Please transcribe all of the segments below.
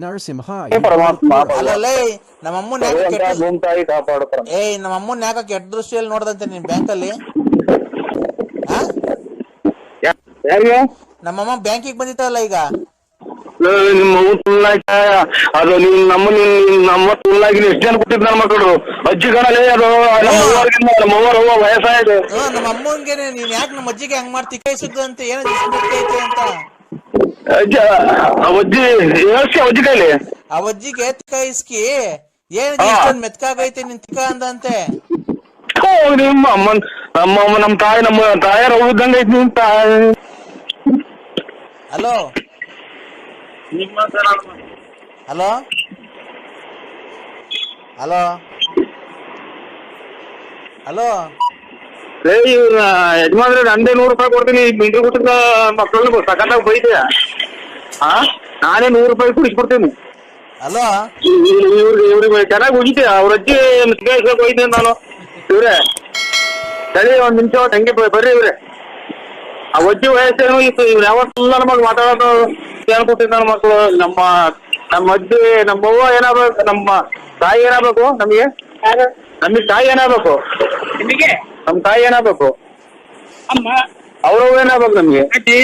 ನರಸಿಂಹ ಅಲ್ಲಲ್ಲೇ. ಏಯ್ ನಮ್ಮ ಅಮ್ಮನ ಯಾಕೆ ಕೆಟ್ಟ ದೃಷ್ಟಿಯಲ್ಲಿ ನೋಡ್ದಂತೆ ನಿನ್ ಬ್ಯಾಂಕಲ್ಲಿ? ಆ? ಯಾ- ಯಾರಿಗೆ? ನಮ್ಮಮ್ಮ ಬ್ಯಾಂಕಿಗೆ ಬಂದಿತ್ತಲ್ಲ ಈಗ. ನಿಮ್ಮ ಅದು ನೀನ್ ನಮ್ಮ ನಮ್ಮ ಎಷ್ಟು ಜನ ಕೊಟ್ಟಿದ್ ನನ್ನ ಮಕ್ಕಳು? ಅಜ್ಜಿ ಕಣಲೇ ಅದು ನಮ್ಮ ಅವ್ವರ್ಗಿನ್ನ ನಮ್ಮ ಅವ್ವರ ಅವ್ವ ವಯಸ್ಸಾಯ್ತು. ನಮ್ಮ ಅಮ್ಮನ್ಗೆ ನೀನ್ ಯಾಕೆ ನಮ್ಮ ಅಜ್ಜಿಗೆ ಹಂಗ್ ಮಾಡ್ತಿ? ಕೈ ಸುದ್ದು ಅಂತ ಏನೋ ಅಂತ? ಅಜ್ಜ ಹೇಳ್ಸಿ ಅಜ್ಜಿ ಕೈಲಿ? ಆ ಅಜ್ಜಿಗೆ ಇಸ್ಕಿ. ಏನ್. ಇಷ್ಟೊಂದ್ ಮೆತ್ಕಾಗೈತೆ ನಿನ್ ತಿಕ್ಕ ಅಂದಂತೆ? ಓ, ನಿಮ್ಮ ಅಮ್ಮನ್ ನಮ್ಮ ಅಮ್ಮ ನಮ್ಮ ತಾಯಿ ನಮ್ಮ ತಾಯರ ಇದ್ದಂಗೆ ಐತಿ ನಿಮ್ ತಾಯಿ. ಹಲೋ? ಹಲೋ? ಹಲೋ? ಹಲೋ? ಏ ಇವ್ರ ಯಜಮಾನ್ರೆ ನಂದೇ ನೂರು ರೂಪಾಯಿ ಕೊಡ್ತೀನಿ ಮಿಂಡಿ ಕೊಟ್ಟಿದ್ದ ಮಕ್ಕಳನ್ನ ಸಕತ್ತಾಗಿ ಬೈತೀಯ ಹಾ ನಾನೇ ನೂರು ರೂಪಾಯಿ ಕುಡಿಸ್ಬಿಡ್ತೀನಿ. ಹಲೋ ಇವ್ರಿಗೆ ಇವ್ರಿಗೆ ಚೆನ್ನಾಗಿ ಹೋಗಿದ್ದೆ ಅವ್ರ ಅಜ್ಜಿ ಸಿಗಾಯಿಸ್ಬೇಕು ಹೋಯ್ತೀನಿ ನಾನು. ಇವ್ರೆ ಸರಿ ಒಂದ್ ನಿಮಿಷ ಹಂಗೆ ಬ- ಬರ್ರಿ ಇವ್ರೆ. ಆ ಅಜ್ಜಿ ವಯಸ್ಸೇನು ಇತ್ತು. ಇವ್ರು ಯಾವತ್ತು ನನ್ನ ಮಗ ಮಾತಾಡೋದು ಹೇಳ್ಕೊಟ್ಟಿದ್ದ ನನ್ನ ಮಕ್ಕಳು ನಮ್ಮ ನಮ್ಮ ಅಜ್ಜಿ ನಮ್ಮ ಅವ್ವ ಏನಾಗ್ಬೇಕು? ನಮ್ಮ ತಾಯಿ ಏನಾಗ್ಬೇಕು ನಮಗೆ? ನಮಗೆ ತಾಯಿ ಏನಾಗ್ಬೇಕು? ನಿಮಗೆ? ನಮ್ಮ ತಾಯಿ ಏನಾಗ್ಬೇಕು? ಅಮ್ಮ. ಅವ್ರವ್ ಏನಾಗ್ಬೇಕು ನಮ್ಗೆ? ಅಜ್ಜಿ.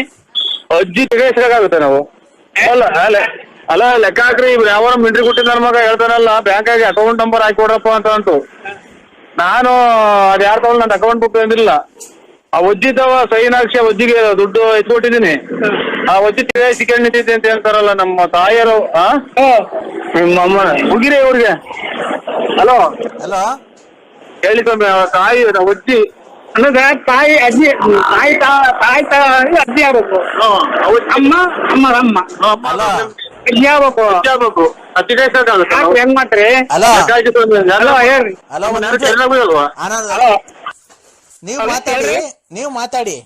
ಅಜ್ಜಿ ತೆಗೆಸ್ಬೇಕಾಗುತ್ತೆ ನಾವು. ಅಲ್ಲ ಅಲ್ಲ ಅಲ್ಲ ಲೆಕ್ಕ ಹಾಕ್ರಿ ಇವ್ರು ಯಾವ ಮಿಂಟ್ರಿ ಕೊಟ್ಟಿದ್ದ ನನ್ನ ಮಗ ಹೇಳ್ತಾನಲ್ಲ ಬ್ಯಾಂಕಾಗಿ ಅಕೌಂಟ್ ನಂಬರ್ ಹಾಕಿ ಕೊಡಪ್ಪ ಅಂತ ಅಂತು. ನಾನು ಅದ್ ಯಾರು ತಗೊಂಡು ನನ್ನ ಅಕೌಂಟ್ ಬುಕ್ ಅಂದಿಲ್ಲ. ಆ ಒಜ್ಜಿದವ ಸೈನ್ ಹಾಕ್ಸಿ ಆ ಒಜ್ಜಿಗೆ ದುಡ್ಡು ಎತ್ಕೊಟ್ಟಿದ್ದೀನಿ. ಆ ಒಜ್ಜಿ ಸಿಕ್ಕಂಡ್ ನಿಂತಿದ್ದೆ ಅಂತ ಹೇಳ್ತಾರಲ್ಲ ನಮ್ಮ ತಾಯಿಯರು ಆ? ನಿಮ್ಮ ಅಮ್ಮ ಹುಗಿರಿ ಇವ್ರಿಗೆ. ಹಲೋ. ಹಲೋ. ಹೇಳಿ ಸ್ವಾಮಿ ಆ ತಾಯಿ ಒಜ್ಜಿ ಅನ್ನೋದ ತಾಯಿ ಅಜ್ಜಿ ತಾಯಿ ತಾಯಿ ತಾಯಿ ಅಜ್ಜಿ ಆಗ್ಬೇಕು. ಅಮ್ಮ ಅಮ್ಮ ಅಮ್ಮ. ಅಜ್ಜಿ ಆಗ್ಬೇಕು. ಅಜ್ಜಿ ಆಗ್ಬೇಕು. ಯಾಕ್ರಿ ಹೆಂಗ್ ಮಾಡ್ರಿ ಹಲೋ ಲೆಕ್ಕ ಸ್ವಾಮಿ. ಹಲೋ ಹೇಳ್ರಿ. ಹಲೋ ನೀವು ಮಾತಾಡಿ ನೀವು ಮಾತಾಡಿ.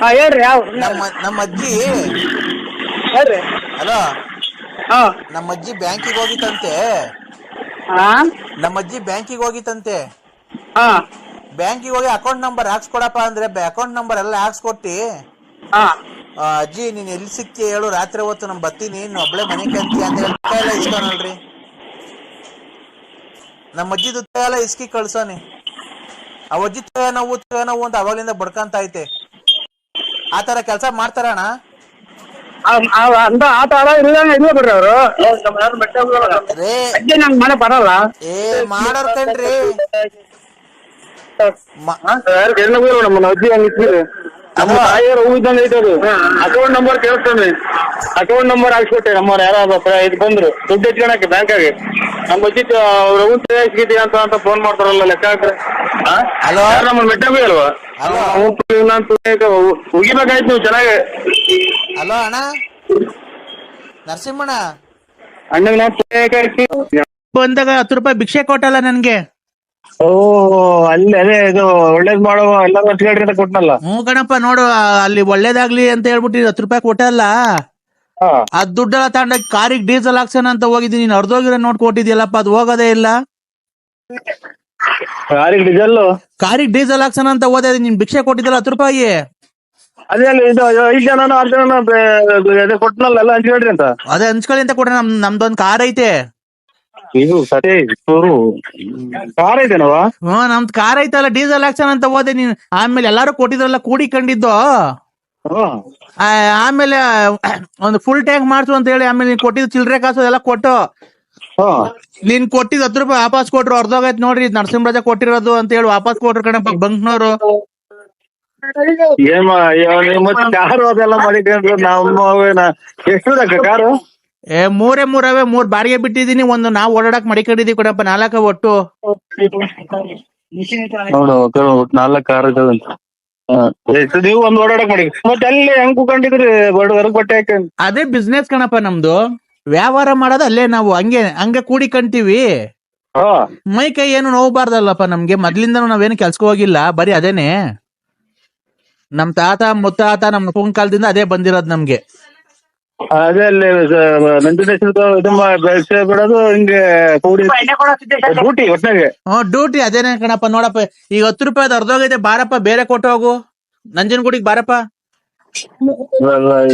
ಹಾ ಹೇಳ್ರಿ ಯಾವ? ನಮ್ಮ ನಮ್ಮ ಅಜ್ಜಿ. ಹೇಳ್ರಿ. ಹಲೋ ಹಾ. ನಮ್ಮ ಅಜ್ಜಿ ಬ್ಯಾಂಕಿಗೆ ಹೋಗಿತ್ತಂತೆ. ಆ ನಮ್ಮ ಅಜ್ಜಿ ಬ್ಯಾಂಕಿಗೆ ಹೋಗಿತ್ತಂತೆ. ಬ್ಯಾಂಕಿಗೆ ಹೋಗಿ ಅಕೌಂಟ್ ನಂಬರ್ ಹಾಕ್ಸ್ಕೊಡಪ್ಪ ಅಂದ್ರೆ ಅಕೌಂಟ್ ನಂಬರ್ ಎಲ್ಲ ಹಾಕ್ಸ್ಕೊಟ್ಟಿ. ಆ, ಅಜ್ಜಿ ನೀನ್ ಎಲ್ಲಿ ಸಿಕ್ತಿ ಹೇಳು ರಾತ್ರಿ ಹೊತ್ತು ನಮ್ ಬತ್ತೀನಿ ನೀನ್ ಒಬ್ಳೆ ಮನೆ ಕಂತಿ ಅಂತ ಹೇಳಿ ಎಲ್ಲ ಇಸ್ಕೊನಲ್ರಿ. ನಮ್ಮ ಅಜ್ಜಿ ದುತ್ತ ಎಲ್ಲ ಇಸ್ಕಿ ಕಳ್ಸೋನಿ. ಆ ಅಜ್ಜಿ ತಗ ನೋವು ನೋವು ಅಂತ ಅವಾಗ್ಲಿಂದ ಬಡ್ಕಂತ ಐತೆ ಆತರ ತರ ಕೆಲಸ ಮಾಡ್ತಾರಣ ಆ- ಆ- ಅಂತ ಆಟ ಆಡೋ ಇಲ್ಲ ಇಲ್ಲ ಬಿಡ್ರಿ ಅವರು. ರೇ ಅಜ್ಜಿ ನಂಗ್ ಮನೆ ಬರಲ್ಲ. ಏ ಮಾಡೋರ್ ಕಣ್ರಿ. ಮ- ಯಾರು ಕೆಣ್ಣ ಬೀಳಲ್ಲ ನಮ್ಮ ಅಜ್ಜಿ ಹಂಗೆ ಇಟ್ಬಿಡಿ ನಮ್ಮ ತಾಯಿಯರು ಹೂ ಇದ್ದಂಗೆ ಐತೆ ಅದು. ಅಕೌಂಟ್ ನಂಬರ್ ಕೇಳ್ತಾನೆ ಅಕೌಂಟ್ ನಂಬರ್ ಹಾಕ್ಸ್ಕೊಟ್ಟೆ. ನಮ್ಮವ್ರು ಯಾರು ಇದು ಬಂದ್ರು. ದುಡ್ಡು ಎತ್ಕೊಳಕ್ಕೆ ಬ್ಯಾಂಕಾಗೆ. ನಮ್ಮ ಅಜ್ಜಿ ಅವ್ರ ಹೂ ಅಂತ ಅಂತ ಫೋನ್ ಮಾಡ್ತಾರಲ್ಲ ಲೆಕ್ಕ ಹಾಕ್ರೆ. ಹಲೋ? ನಮ್ಮ ಮೆಟ್ಟ ಬೀಳಲ್ವಾ ಹಲೋ? ಉಗಿಬೇಕಾಯ್ತು ನೀವು ಚೆನ್ನಾಗಿ. ಹಲೋ ಅಣ್ಣ? ನರಸಿಂಹಣ್ಣ? ಅಣ್ಣಗೆ ನಾವು ಬಂದಾಗ ಹತ್ತು ರೂಪಾಯಿ ಭಿಕ್ಷೆ ಕೊಟ್ಟಲ್ಲ ನನ್ಗೆ. ಓ ಅಲ್ಲಿ ಅದೇ ಇದು ಒಳ್ಳೇದ್ ಮಾಡುವ ಎಲ್ಲ ಹಚ್ಕೊಳ್ರಿ ಅಂತ ಕೊಟ್ನಲ್ಲ? ಹ್ಞೂ ಕಣಪ್ಪ ನೋಡು ಆ, ಅಲ್ಲಿ ಒಳ್ಳೇದಾಗ್ಲಿ ಅಂತ ಹೇಳ್ಬಿಟ್ಟು ಹತ್ತು ರೂಪಾಯಿ ಕೊಟ್ಟೆ ಅಲ್ಲ? ಆ ದುಡ್ಡೆಲ್ಲ ತಗೊಂಡೋಗಿ ಕಾರಿಗೆ ಡೀಸೆಲ್ ಹಾಕ್ಸೋಣ ಅಂತ ಹೋಗಿದ್ದೀನಿ. ನೀನ್ ಅರ್ಧೋಗಿರೋ ನೋಟ್ ಕೊಟ್ಟಿದ್ಯಲ್ಲಪ್ಪ ಅದು ಹೋಗೋದೇ ಇಲ್ಲ. ಯಾರಿಗೆ ಡೀಸೆಲ್? ಕಾರಿಗೆ ಡೀಸೆಲ್ ಹಾಕ್ಸೋಣ ಅಂತ ಹೋದೆ ನೀನ್ ಭಿಕ್ಷೆ ಕೊಟ್ಟಿದ್ದಲ್ಲ ಹತ್ತು ರೂಪಾಯಿ? ಅದೇ ಅಲ್ಲಿ ಇದು ಐದು ಜನ ಆರು ಜನ ಅದೇ ಕೊಟ್ನಲ್ಲ ಎಲ್ಲ ಹಂಚ್ಕೊಳ್ರಿ ಅಂತ. ಅದೇ ಹಂಚ್ಕೊಳ್ಳಿ ಅಂತ ಕೊಡ್ರಿ ನಮ್ ನಮ್ದೊಂದ್ ಕಾರ್ ಐತೆ. ಇದು ಸರಿ ಚೂರು ಕಾರ್ ನಮ್ದು ಕಾರ್ ಐತಲ್ಲ ಡೀಸೆಲ್ ಆಕ್ಷನ್ ಅಂತ ಹೋದೆ ನೀನ್. ಆಮೇಲೆ ಎಲ್ಲಾರು ಕೊಟ್ಟಿದ್ರಲ್ಲ ಕೂಡಿಕೊಂಡಿದ್ದು ಆ, ಆಮೇಲೆ ಒಂದು ಫುಲ್ ಟ್ಯಾಂಕ್ ಮಾಡ್ಸು ಅಂತ ಹೇಳಿ ಆಮೇಲೆ ನೀನ್ ಕೊಟ್ಟಿದ್ದು ಚಿಲ್ರೆ ಕಾಸು ಎಲ್ಲ ಕೊಟ್ಟು. ನೀನ್ ಕೊಟ್ಟಿದ್ ಹತ್ತು ರೂಪಾಯಿ ವಾಪಸ್ ಕೊಟ್ರು ಅರ್ಧೋಗೈತ್ ನೋಡ್ರಿ ಇದ್ ನರಸಿಂಹರಾಜ ಕೊಟ್ಟಿರೋದು ಅಂತ ಹೇಳಿ ವಾಪಸ್ ಕೊಟ್ರು ಕಣಪ್ಪ ಬಂಕ್ನವ್ರು. ಏನ್ ಮತ್ತೆ ಕಾರು ಅದೆಲ್ಲ ಎಷ್ಟು ಕಾರು ಏ ಮೂರೇ ಮೂರವೇ ಮೂರ್ ಬಾರಿಗೆ ಬಿಟ್ಟಿದೀನಿ ಒಂದು ನಾವ್ ಓಡಾಡಕ್ ಮಡಿಕೊಂಡಿದೀವಿ ಕೊಡಪ್ಪ ನಾಲ್ಕ ಒಟ್ಟು. ನೋಡು ನಾಲ್ಕು ಕಾರ್ ಇದಾವಂತ ನೀವು ಒಂದ್ ಓಡಾಡಕ್ ಮಾಡಿ. ಮತ್ತೆ ಅಲ್ಲಿ ಹೆಂಗ್ ಕುಕೊಂಡಿದ್ರಿ ಹೊರಗ್ ಬಟ್ಟೆ ಹಾಕೊಂಡ್ ಅದೇ ಬಿಸ್ನೆಸ್ ಕಣಪ್ಪ ನಮ್ದು. ವ್ಯವಹಾರ ಮಾಡೋದು ಅಲ್ಲೇ ನಾವು. ಹಂಗೆ ಹಂಗೆ ಕೂಡಿ ಕಣ್ತೀವಿ ಮೈ ಕೈ ಏನು ನೋವಬಾರ್ದಲ್ಲಪ್ಪ ನಮ್ಗೆ. ಮೊದ್ಲಿಂದ ನಾವೇನು ಕೆಲ್ಸಕ್ಕೆ ಹೋಗಿಲ್ಲ. ಬರೀ ಅದೇನೆ. ನಮ್ ತಾತ ಮುತ್ತಾತ ನಮ್ ಕಾಲದಿಂದ ಅದೇ ಬಂದಿರೋದ್ ನಮ್ಗೆ. ಅದೇ ಅಲ್ಲಿ ನಂಜುಂಡೇಶ್ವರದ ತುಂಬಾ ಬೆಳೆಸ ಬಿಡೋದು ಹಿಂಗೆ ಕೂಡಿ ಡ್ಯೂಟಿ ಒಟ್ನಾಗೆ ಹ್ಮ್ ಡ್ಯೂಟಿ ಅದೇನೇ ಕಣಪ್ಪ ನೋಡಪ್ಪ ಈಗ ಹತ್ತು ರೂಪಾಯಿ ಅರ್ಧೋಗೈತೆ ಬಾರಪ್ಪ ಬೇರೆ ಕೊಟ್ಟು ಹೋಗು. ನಂಜನಗೂಡಿಗೆ ಬಾರಪ್ಪ.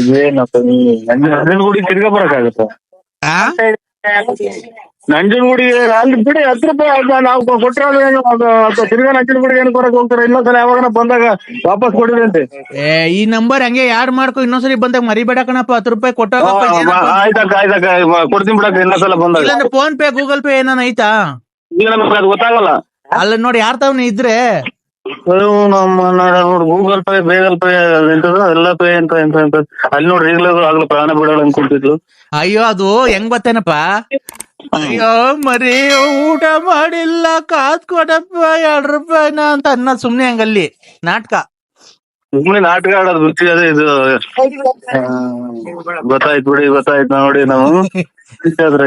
ಇದೇನಪ್ಪ ನಂಜನಗೂಡಿ ತಿರ್ಗಾ ಬರಕ್ಕಾಗತ್ತ? ಆ ನಂಜನಗೂಡಿಗೆ ಅಲ್ಲಿ ಬಿಡಿ ಹತ್ತು ರೂಪಾಯಿ ಅದ್ನ ನಾವು ಕೊಟ್ಟರೆ ಅದು ಏನು ಅದು ಅದು ತಿರ್ಗಾ ನಂಜನಗೂಡಿಗೆ ಏನು ಕೊಡಕ್ ಹೋಗ್ತಾರೆ? ಇನ್ನೊಂದ್ಸಲ ಯಾವಾಗ ಬಂದಾಗ ವಾಪಸ್ ಕೊಡಿ ಅಂತ ಏ ಈ ನಂಬರ್ ಹಂಗೆ ಯಾರು ಮಾಡ್ಕೊ ಇನ್ನೊಂದ್ಸರಿ ಬಂದಾಗ ಮರಿಬೇಡ ಕಣಪ್ಪ ಹತ್ತು ರೂಪಾಯಿ ಕೊಟ್ಟಾಗಪ್ಪ ಆಯ್ತಕ್ಕ ಆಯ್ತಕ್ಕ ಕೊಡ್ತೀನಿ ಬಿಡಕ್ಕ ಇನ್ನೊಂದ್ಸಲ ಬಂದಾಗ. ಇಲ್ಲಾಂದ್ರೆ ಫೋನ್ ಪೇ ಗೂಗಲ್ ಪೇ ಏನಾನ ಐತಾ? ಈಗ ನಮ್ಗೆ ಅದು ಗೊತ್ತಾಗಲ್ಲ. ಅಲ್ಲ ನೋಡಿ ಯಾರ್ ತಾವ್ನ ಇದ್ರೆ? ನಮ್ಮ ಗೂಗಲ್ ಪೇ ಬೇಗಲ್ ಪೇ ಎಂತದ ಎಲ್ಲ ಪೇ ಅಂತ ಎಂತ ಎಂತ. ಅಲ್ಲಿ ನೋಡ್ರಿ ಈಗಲೂ ಆಗ್ಲೂ ಪ್ರಾಣ ಬಿಡೋಣ ಅನ್ಕೊಂತಿದ್ಲು ಅಯ್ಯೋ ಅದು ಹೆಂಗ್ ಬತ್ತೇನಪ್ಪ ಅಯ್ಯೋ ಮರಿ ಊಟ ಮಾಡಿಲ್ಲ ಕಾತ್ ಕೊಡಪ್ಪ ಎರಡ್ ರೂಪಾಯಿನ ಅಂತ ಅನ್ನ ಸುಮ್ನೆ ಹಂಗಲ್ಲಿ. ನಾಟಕ. ಸುಮ್ಮನೆ ನಾಟಕ ಆಡೋದು ಅದೇ ಇದು. ಗೊತ್ತಾಯ್ತು ಬಿಡಿ ಗೊತ್ತಾಯ್ತು ನೋಡಿ ನಾವು.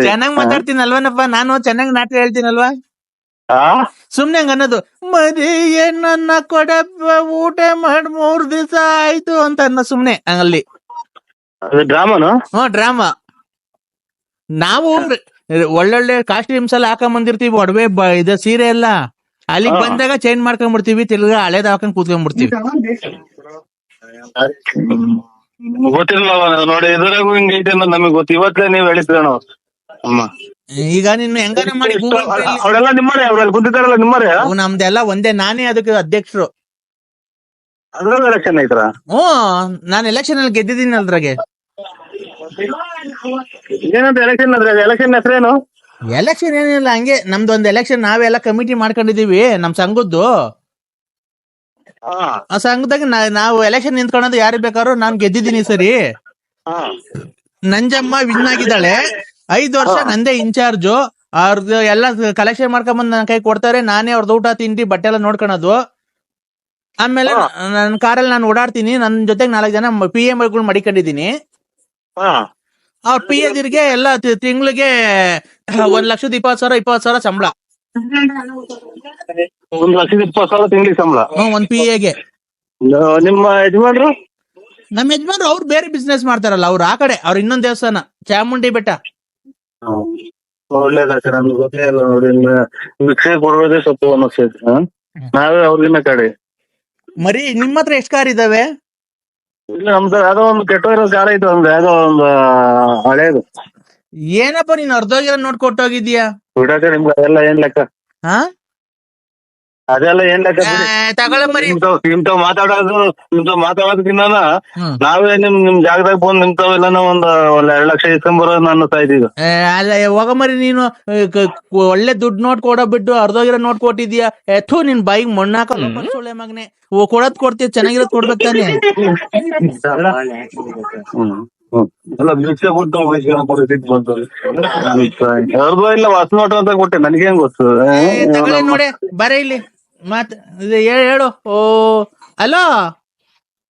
ಚೆನ್ನಾಗ್ ಮಾತಾಡ್ತೀನಲ್ವನಪ್ಪ? ನಾನು ಚೆನ್ನಾಗ್ ನಾಟಕ ಹೇಳ್ತೀನಲ್ವಾ? ಸುಮ್ನೆ ಹಂಗ ಅನ್ನೋದು ಮರಿ ಏನನ್ನ ಕೊಡಪ್ಪ ಊಟ ಮಾಡಿ ಮೂರ್ ದಿವಸ ಆಯ್ತು ಅಂತ ಅನ್ನ ಸುಮ್ನೆ ಅಲ್ಲಿ ಅದು ಡ್ರಾಮಾನು? ಹಾ ಡ್ರಾಮಾ. ನಾವು ಒಳ್ಳೊಳ್ಳೆ ಕಾಸ್ಟ್ಯೂಮ್ಸ್ ಎಲ್ಲ ಹಾಕೊಂಡ್ ಬಂದಿರ್ತೀವಿ ಒಡವೆ ಇದ ಸೀರೆ ಎಲ್ಲ. ಅಲ್ಲಿಗ್. ಬಂದಾಗ ಚೇಂಜ್ ಮಾಡ್ಕೊಂಡ್ಬಿಡ್ತೀವಿ ತಿರ್ಗಾ ಹಳೇದ್ ಹಾಕೊಂಡ್ ಕೂತ್ಕೊಂಡ್ಬಿಡ್ತೀವಿ ಗೊತ್ತಿಲ್ಲ ನೋಡಿ ಇದ್ರಾಗೂ ಹಿಂಗೈತೆ ನಮಗೆ ಗೊತ್ತು. ಇವತ್ತೇ ನೀವ್ ಹೇಳಿದ್ರಣ ಅಮ್ಮ. ಈಗ ನೀನು ಹೆಂಗಾರ ಮಾಡಿ ಗೂಗಲ್ ಪೇ ಅವರೆಲ್ಲ ನಿಮ್ಮರೇ ಅವ್ರಲ್ಲಿ ಕುಂತಿದ್ದಾರಲ್ಲ ನಿಮ್ಮರೇ? ನಮ್ದೆಲ್ಲ ಒಂದೇ ನಾನೇ ಅದಕ್ಕೆ ಅಧ್ಯಕ್ಷರು. ಅದ್ರಲ್ಲಿ ಎಲೆಕ್ಷನ್ ಐತ್ರ ಹ್ಞೂ ನಾನು ಎಲೆಕ್ಷನ್ ಅಲ್ಲಿ ಗೆದ್ದಿದ್ದೀನಿ ಅದ್ರಾಗೆ. ಏನಂತ ಎಲೆಕ್ಷನ್ ಅದ್ರ ಎಲೆಕ್ಷನ್ ಹೆಸರೇನು? ಎಲೆಕ್ಷನ್ ಏನಿಲ್ಲ ಹಂಗೆ ನಮ್ದು ಒಂದು ಎಲೆಕ್ಷನ್ ನಾವೆಲ್ಲ ಕಮಿಟಿ ಮಾಡ್ಕೊಂಡಿದೀವಿ ನಮ್ ಸಂಘದ್ದು. ಆ ಸಂಘದಾಗ ನಾ- ನಾವು ಎಲೆಕ್ಷನ್ ನಿಂತ್ಕೊಳೋದು ಯಾರು ಬೇಕಾದ್ರೂ ನಾನ್ ಗೆದ್ದಿದ್ದೀನಿ ಸರಿ. ನಂಜಮ್ಮ ವಿನ್ ಆಗಿದ್ದಾಳೆ. ಐದ್ ವರ್ಷ ನಂದೇ ಇನ್ಚಾರ್ಜ್ ಅವ್ರದ್ದು ಎಲ್ಲ ಕಲೆಕ್ಷನ್ ಮಾಡ್ಕೊಂಡ್ ಬಂದ್ ನನ್ನ ಕೈ ಕೊಡ್ತಾರೆ. ನಾನೇ ಅವ್ರದ್ದು ಊಟ ತಿಂಡಿ ಬಟ್ಟೆ ಎಲ್ಲ ನೋಡ್ಕೊಳೋದು. ಆಮೇಲೆ ನನ್ನ ಕಾರಲ್ಲಿ ನಾನು ಓಡಾಡ್ತೀನಿ. ನನ್ನ ಜೊತೆಗೆ ನಾಲ್ಕು ಜನ ಪಿ ಎಂ ಗಳು ಮಡಿಕೊಂಡಿದ್ದೀನಿ. ಅವ್ರ ಪಿ ಎದಿರ್ಗೆ ಎಲ್ಲ ತಿಂಗಳಿಗೆ ಒಂದ್ ಲಕ್ಷದ ಇಪ್ಪತ್ತು ಸಾವಿರ ಇಪ್ಪತ್ತು ಸಾವಿರ ಸಂಬಳ. ಒಂದ್ ಲಕ್ಷದ ಇಪ್ಪತ್ತು ಸಾವಿರ ತಿಂಗಳಿಗೆ ಸಂಬಳ. ಒಂದ್ ಪಿ ಎಗೆ ನಿಮ್ಮ ಯಜಮಾನ್ರು? ನಮ್ಮ ಯಜಮಾನ್ರು ಅವ್ರು ಬೇರೆ ಬಿಸ್ನೆಸ್ ಮಾಡ್ತಾರಲ್ಲ ಅವ್ರು ಆ ಕಡೆ ಅವ್ರ ಇನ್ನೊಂದ್ ದೇವಸ್ಥಾನ ಚಾಮುಂಡಿ ಬೆಟ್ಟ. ಒಳ್ಳೇದಾಗ್ತದೆ ನಮ್ಗೆ ಗೊತ್ತೇ ಇಲ್ಲ ಇನ್ನ ಭಿಕ್ಷೆ ಕೊಡೋದೇ ಸ್ವಲ್ಪ ಅನ್ನಿಸ್ತೈತೆ ನಾವೇ ಅವ್ರಿಗಿನ್ನ ಕಡೆ. ಮರಿ ನಿಮ್ಮ ಹತ್ರ ಎಷ್ಟ್ ಕಾರ್ ಇದಾವೆ? ಇಲ್ಲ ನಮ್ದು ಯಾವ್ದೋ ಒಂದು ಕೆಟ್ಟೋಗಿರೋ ಗಾರ ಐತೆ ಒಂದು ಯಾವ್ದೋ ಒಂದು ಹಳೇದು. ಏನಪ್ಪ ನೀನ್ ಅರ್ಧೋಗಿರೋ ನೋಡ್ ಕೊಟ್ಟೋಗಿದ್ಯಾ ಬಿಡಕ ನಿಮ್ಗೆ ಅದೆಲ್ಲ ಏನ್ ಲೆಕ್ಕ? ಹಾ? ಅದೆಲ್ಲ ಏನ್ ಲೆಕ್ಕ ಬಿಡಿ? ನಿಮ್ತಾವ್ ನಿಮ್ತಾವ್ ಮಾತಾಡೋದು ನಿಮ್ತಾವ್ ಮಾತಾಡೋದಕ್ಕಿನ್ನ ಹ್ಮ್. ನಾವೇ ನಿಮ್ ನಿಮ್ ಜಾಗದಾಗ ಬಂದ್ ನಿಮ್ತಾವ್ ಎಲ್ಲ ಒಂದ್ ಒಂದ್ ಎರಡ್ ಲಕ್ಷ ಇಸ್ಕೊಂಬರೋ ಅನ್ನಿಸ್ತಾ ಇದೀಗ ಏ, ಅಲ್ಲ ಹೋಗಮರಿ ನೀನು. ಏ, ಕ- ಕ- ಒಳ್ಳೆ ದುಡ್ಡು ನೋಟ್ ಕೊಡ ಬಿಟ್ಟು ಅರ್ಧೋಗಿರೋ ನೋಟ್ ಕೊಟ್ಟಿದ್ಯಾ ಎಥೋ ನಿನ್ ಬಾಯಿಗೆ ಮಣ್ಣಾಕ ಒಳ್ಳೆ ಮಗನೆ. ಓ ಕೊಡೋದ್ ಕೊಡ್ತೀಯ ಚೆನ್ನಾಗಿರೋದ್ ಕೊಡ್ಬೇಕು ತಾನೆ? ಭಿಕ್ಷೆ ಕೊಟ್ಟು ಇಲ್ಲ ಹೊಸ ನೋಟು ಅಂತ ಕೊಟ್ಟೆ ನನಗೇನ್ ಗೊತ್ತು? ಏ, ತಗೊಳ್ಳಿ ನೋಡಿ ಬರ ಇಲ್ಲಿ. ಮತ್ ಇದು ಹೇಳು ಓ ಅಲೋ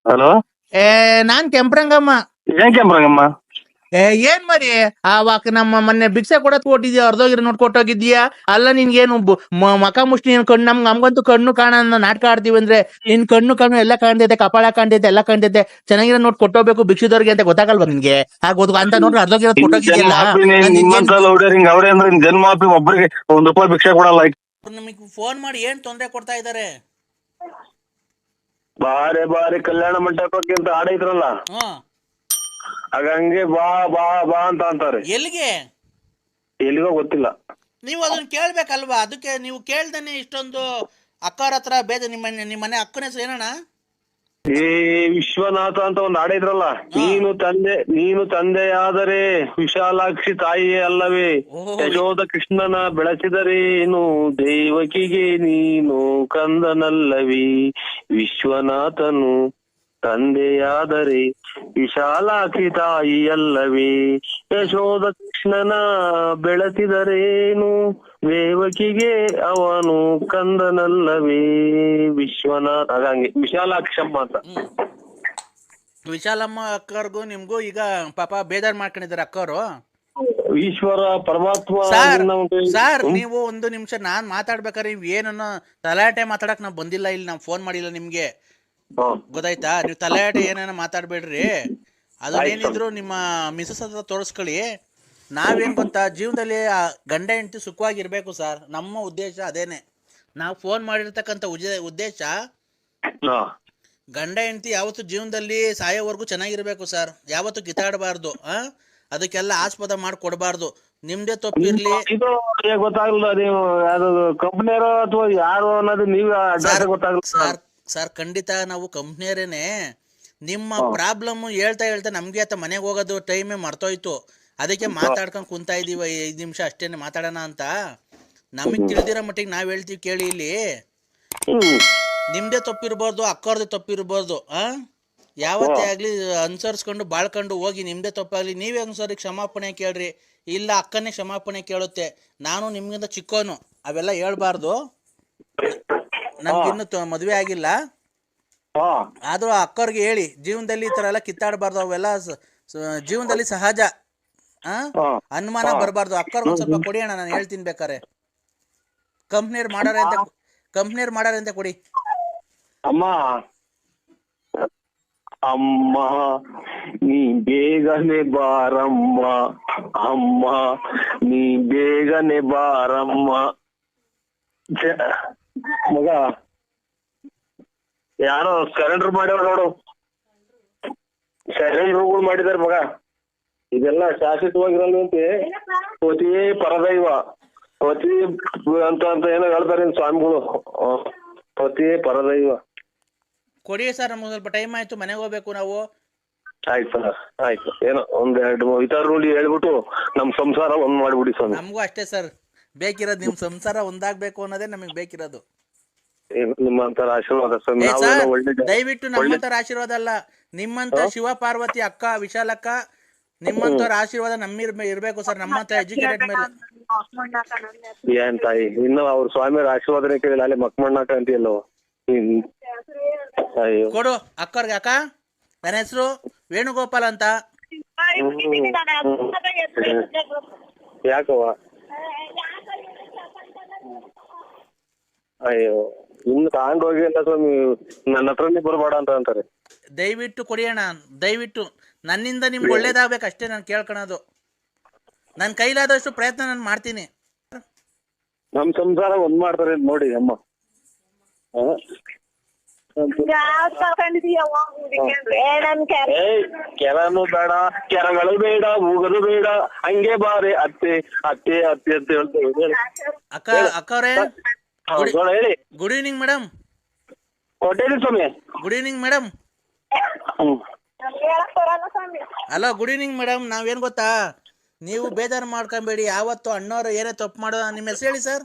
ಹಲೋ? ಏ ನಾನ್ ಕೆಂಪ್ರಂಗಮ್ಮ. ಏನ್ ಕೆಂಪ್ರಂಗಮ್ಮ? ಏ ಏನ್ ಮರಿ? ಆವಾಗ ನಮ್ಮ ಮೊನ್ನೆ ಭಿಕ್ಷೆ ಕೊಡತ್ ಕೊಟ್ಟಿದ್ಯಾ? ಅರ್ಧೋಗಿರ ನೋಡ್ ಕೊಟ್ಟೋಗಿದ್ಯಾ ಅಲ್ಲ ನಿನ್ಗೇನು ಬು- ಮ- ಮಕ ಮುಷ್ಟಿ ನಿನ್ ಕಣ್ಣು ನಮ್ಗೆ ನಮ್ಗಂತೂ ಕಣ್ಣು ಕಾಣ ನಾಟಕ ಆಡ್ತೀವಿ ಅಂದ್ರೆ ನಿನ್ ಕಣ್ಣು ಕಣ್ಣು ಎಲ್ಲ ಕಾಣ್ತೈತೆ ಕಪಾಳ ಕಾಣ್ತೈತೆ ಎಲ್ಲ ಕಾಣ್ತೈತೆ. ಚೆನ್ನಾಗಿರೋ ನೋಡ್ ಕೊಟ್ಟೋಗ್ಬೇಕು ಭಿಕ್ಷದವ್ರಿಗೆ ಅಂತ ಗೊತ್ತಾಗಲ್ವಾ ನಿನ್ಗೆ? ಆಗೋದು ಅಂತ ನೋಡ್ರಿ ಅರ್ಧೋಗಿರೋ ಕೊಟ್ಟೋಗಿದ್ಯಲ್ಲ? ನಿಮ್ಮಂತ ಹುಡುಗರು ಹಿಂಗ್ ಅವ್ರೆ ಅಂದ್ರೆ ನಿನ್ ಜನ್ಮಾಪಿ ಒಬ್ಬರಿಗೆ ಒಂದ್ ರೂಪಾಯಿ ಭಿಕ್ಷೆ ಕೊಡಲ್ಲ. ನಮಗೆ ಫೋನ್ ಮಾಡಿ ಏನ್ ತೊಂದರೆ ಕೊಡ್ತಾ ಇದಾರೆ? ಬಾರೆ ಬಾರಿ ಕಲ್ಯಾಣ ಮಂಟಪಕ್ಕೆ ಅಂತ ಹ್ಮ್ ಆಗ ಹಂಗೆ ಬಾ ಬಾ ಬಾ ಅಂತ ಅಂತಾರೆ. ಎಲ್ಲಿಗೆ? ಎಲ್ಲಿಗೋ ಗೊತ್ತಿಲ್ಲ. ನೀವು ಅದನ್ನ ಕೇಳ್ಬೇಕಲ್ವಾ? ಅದಕ್ಕೆ ನೀವು ಕೇಳ್ದೇನೆ ಇಷ್ಟೊಂದು ಅಕ್ಕರ ಹತ್ರ ಬೇಜ ನಿಮ್ಮ ನಿಮ್ಮ ಮನೆ ಅಕ್ಕನ ಹೆಸರು ಏನಣ್ಣ? ಏ ವಿಶ್ವನಾಥ ಅಂತ ಒಂದು ಹಾಡೈತ್ರಲ್ಲ ನೀನು ತಂದೆ ನೀನು ತಂದೆಯಾದರೆ ವಿಶಾಲಾಕ್ಷಿ ತಾಯಿಯೇ ಅಲ್ಲವೇ. ಯಶೋಧ ಕೃಷ್ಣನ ಬೆಳೆಸಿದರೇನು ದೇವಕಿಗೆ ನೀನು ಕಂದನಲ್ಲವಿ. ವಿಶ್ವನಾಥನು ತಂದೆಯಾದರೆ ವಿಶಾಲಾಕ್ಷಿ ತಾಯಿಯಲ್ಲವೇ ಯಶೋಧ ಕೃಷ್ಣನ ಬೆಳೆಸಿದರೇನು? ದೇವಕಿಗೆ ಅವನು ಕಂದನಲ್ಲವೇ? ವಿಶ್ವನಾಥ ಹಂಗೆ. ವಿಶಾಲಾಕ್ಷಮ್ಮ ಅಂತ. ವಿಶಾಲಮ್ಮ ಅಕ್ಕರ್ಗೂ ನಿಮ್ಗೂ ಈಗ ಪಾಪ ಬೇಜಾರ್ ಮಾಡ್ಕೊಂಡಿದ್ದಾರೆ ಅಕ್ಕವರು ಈಶ್ವರ ಪರಮಾತ್ಮ ಸರ್ ನೀವು ಒಂದು ನಿಮಿಷ ನಾನ್ ಮಾತಾಡ್ಬೇಕಾದ್ರೆ ನೀವ್ ಏನನ್ನ ತಲಾಟೆ ಮಾತಾಡಕ್ ನಾವ್ ಬಂದಿಲ್ಲ ಇಲ್ಲಿ ನಾವು ಫೋನ್ ಮಾಡಿಲ್ಲ ನಿಮ್ಗೆ. ಗೊತ್ತಾಯ್ತಾ? ನೀವು ತಲೆಯಾಟ ಏನೇನ ಮಾತಾಡ್ಬೇಡ್ರಿ. ಏನಿದ್ರು ನಿಮ್ಮ ಮಿಸಸ್ ಹತ್ರ ತೋರಿಸ್ಕೊಳ್ಳಿ. ನಾವೇನ್ ಗೊತ್ತಾ? ಜೀವನದಲ್ಲಿ ಗಂಡ ಹೆಂಡತಿ ಸುಖವಾಗಿರ್ಬೇಕು ಸರ್. ನಮ್ಮ ಉದ್ದೇಶ ಅದೇನೆ. ನಾವು ಫೋನ್ ಮಾಡಿರ್ತಕ್ಕಂತ ಉದ್ದೇಶ ಗಂಡ ಹೆಂಡತಿ ಯಾವತ್ತು ಜೀವನದಲ್ಲಿ ಸಾಯೋವರೆಗೂ ಚೆನ್ನಾಗಿರ್ಬೇಕು ಸರ್. ಯಾವತ್ತು ಕಿತ್ತಾಡಬಾರ್ದು ಆ? ಅದಕ್ಕೆಲ್ಲ ಆಸ್ಪದ ಮಾಡಿ ಕೊಡಬಾರ್ದು ನಿಮ್ದೇ ತಪ್ಪಿರ್ಲಿ. ಇದು ಗೊತ್ತಾಗಲ್ಲ ನೀವು. ಯಾರು ಕಂಪ್ನಿಯರೋ ಅಥವಾ ಯಾರು ಅನ್ನೋದು ನೀವು ಗೊತ್ತಾಗಲ್ಲ ಸರ್ ಸರ್ ಖಂಡಿತ ನಾವು ಕಂಪ್ನಿಯರೇನೆ. ನಿಮ್ಮ ಪ್ರಾಬ್ಲಮ್ ಹೇಳ್ತಾ ಹೇಳ್ತಾ ನಮ್ಗೆ ಆತ ಮನೆಗೆ ಹೋಗೋದು ಟೈಮೇ ಮರ್ತೋಯ್ತು. ಅದಕ್ಕೆ ಮಾತಾಡ್ಕೊಂಡು ಕುಂತಾ ಇದೀವಿ ಐದು ನಿಮಿಷ ಅಷ್ಟೇನೆ ಮಾತಾಡೋಣ ಅಂತ. ನಮಗ್ ತಿಳಿದಿರೋ ಮಟ್ಟಿಗೆ ನಾವ್ ಹೇಳ್ತೀವಿ ಕೇಳಿ ಇಲ್ಲಿ. ನಿಮ್ದೇ ತಪ್ಪಿರ್ಬಾರ್ದು ಅಕ್ಕವ್ರದ್ದು ತಪ್ಪಿರ್ಬಾರ್ದು ಆ? ಯಾವತ್ತೇ ಆಗ್ಲಿ ಅನುಸರಿಸ್ಕೊಂಡು ಬಾಳ್ಕೊಂಡು ಹೋಗಿ ನಿಮ್ದೇ ತಪ್ಪಾಗ್ಲಿ ನೀವೇ ಒಂದ್ಸರಿ ಕ್ಷಮಾಪಣೆ ಕೇಳ್ರಿ. ಇಲ್ಲ ಅಕ್ಕನೇ ಕ್ಷಮಾಪಣೆ ಕೇಳುತ್ತೆ. ನಾನು ನಿಮ್ಗಿಂತ ಚಿಕ್ಕೋನು. ಅವೆಲ್ಲ ಹೇಳ್ಬಾರ್ದು. ನಮ್ಗಿನ್ನು ತ- ಮದ್ವೆ ಆಗಿಲ್ಲ. ಆದ್ರೂ ಅಕ್ಕವ್ರಿಗೆ ಹೇಳಿ ಜೀವನದಲ್ಲಿ ಈ ತರ ಎಲ್ಲ ಕಿತ್ತಾಡಬಾರ್ದು ಅವೆಲ್ಲ ಜೀವನದಲ್ಲಿ ಸಹಜ. ಆ? ಅನುಮಾನ ಬರಬಾರ್ದು. ಅಕ್ಕವ್ರಿಗೆ ಸ್ವಲ್ಪ ಕೊಡಿ ಅಣ್ಣ ನಾನು ಹೇಳ್ತೀನಿ ಬೇಕಾರೆ ಕಂಪ್ನಿಯರ್ ಮಾಡಾರೆ ಅಂತ ಕಂಪ್ನಿಯರ್ ಮಾಡಾರೆ ಅಂತ ಕೊಡಿ. ಅಮ್ಮ ಅಮ್ಮ ನೀ ಬೇಗನೆ ಬಾರಮ್ಮ ಅಮ್ಮ ನೀ ಬೇಗನೆ ಬಾರಮ್ಮ. ಮಗ. ಯಾರೋ ಸರೆಂಡರ್ ಮಾಡ್ಯಾವ ನೋಡು. ಸರೆಂಡರ್ಗಳು ಮಾಡಿದಾರೆ ಮಗ. ಇದೆಲ್ಲ ಶಾಶ್ವತವಾಗಿರಲ್ವಂತೆ. ಪ್ರತಿ ಪರದೈವ. ಪತಿ ಅಂತ ಅಂತ ಏನೋ ಹೇಳ್ತಾರೆ ಸ್ವಾಮಿಗಳು. ಪ್ರತಿ ಪರದೈವ. ಕೊಡಿ ಸರ್ ನಮ್ಗೆ ಸ್ವಲ್ಪ ಟೈಮ್ ಆಯ್ತು ಮನೆಗೆ ಹೋಗ್ಬೇಕು ನಾವು. ಆಯ್ತು ಸರ್ ಆಯ್ತು. ಏನೋ ಒಂದ್ ಎರಡು ಇತರ ರೂಢಿ ಹೇಳ್ಬಿಟ್ಟು ನಮ್ ಸಂಸಾರ ಒಂದ್ ಮಾಡ್ಬಿಡಿ ಸ್ವಾಮಿ. ನಮಗೂ ಅಷ್ಟೇ ಸರ್. ಬೇಕಿರೋದು ನಿಮ್ ಸಂಸಾರ ಒಂದಾಗ್ಬೇಕು ಅನ್ನೋದೇ ನಮಗೆ ಬೇಕಿರೋದು. ನಿಮ್ಮಂತರ ಆಶೀರ್ವಾದ ಸ್ವಾಮಿ ಏ ಒಳ್ಳೆ ದಯವಿಟ್ಟು ನಮ್ಮಂತರ ಆಶೀರ್ವಾದ ಅಲ್ಲ. ನಿಮ್ಮಂತ ಶಿವ ಪಾರ್ವತಿ ಅಕ್ಕ ವಿಶಾಲಕ್ಕ ನಿಮ್ಮಂತರ ಆಶೀರ್ವಾದ ನಮ್ಮಿರ್ ಇರ್ಬೇಕು ಸರ್. ನಮ್ಮಂತ ಎಜುಕೇಟೆಡ್ ಮೇಲೆ. ಏನ್ ತಾಯಿ ಇನ್ನು ಅವ್ರ ಸ್ವಾಮಿಯರ ಆಶೀರ್ವಾದನೆ ಕೇಳಿಲ್ಲ. ಅಲ್ಲಿ ಮಕ್ಮಣ್ಣಾಕ ಅಂತೀಯಲ್ಲೋ? ಹ್ಮ್. ಅಯ್ಯೋ. ಕೊಡು ಅಕ್ಕವ್ರಿಗೆ ಅಕ್ಕ. ನನ್ನ ಹೆಸರು ವೇಣುಗೋಪಾಲ್ ಅಂತ. ಯಾಕವ್ವ? ಅಯ್ಯೋ ಇನ್ನು ತಗೊಂಡ್ ಹೋಗಿ ಅಂತ ಸ್ವಾಮಿ ನನ್ನ ಹತ್ರನೇ ಬರಬೇಡ ಅಂತ ಅಂತಾರೆ. ದಯವಿಟ್ಟು ಕೊಡಿ ಅಣ್ಣ ದಯವಿಟ್ಟು. ನನ್ನಿಂದ ನಿಮ್ಗೆ ಒಳ್ಳೇದಾಗಬೇಕು ಅಷ್ಟೇ ನಾನು ಕೇಳ್ಕೊಳೋದು. ನನ್ನ ಕೈಲಾದಷ್ಟು ಪ್ರಯತ್ನ ನಾನು ಮಾಡ್ತೀನಿ. ನಮ್ ಸಂಸಾರ ಒಂದ್ ಮಾಡ್ತಾರೆ ನೋಡಿ ಅಮ್ಮ. ಆ? ಕೆರನು ಬೇಡ ಕೆರಗಳು ಬೇಡ ಮೂಗಲು ಬೇಡ ಹಂಗೆ ಬಾರೆ ಅತ್ತೆ ಅತ್ತೆ ಅತ್ತೆ ಅಂತ ಹೇಳ್ತೇವೆ ಹೇಳಿ. ಅಕ್ಕ ಹೇಳಿ. Good evening madam. ಕೊಟ್ಟೇನಿ ಸ್ವಾಮಿ? Good evening madam. Hello good evening madam ನಾವೇನ್ ಗೊತ್ತಾ? ನೀವು ಬೇಜಾರ್ ಮಾಡ್ಕೊಂಬೇಡಿ ಯಾವತ್ತು ಅಣ್ಣವ್ರು ಏನೇ ತಪ್ಪು ಮಾಡೋ ನಿಮ್ಮ ಹೆಸರು ಹೇಳಿ ಸರ್?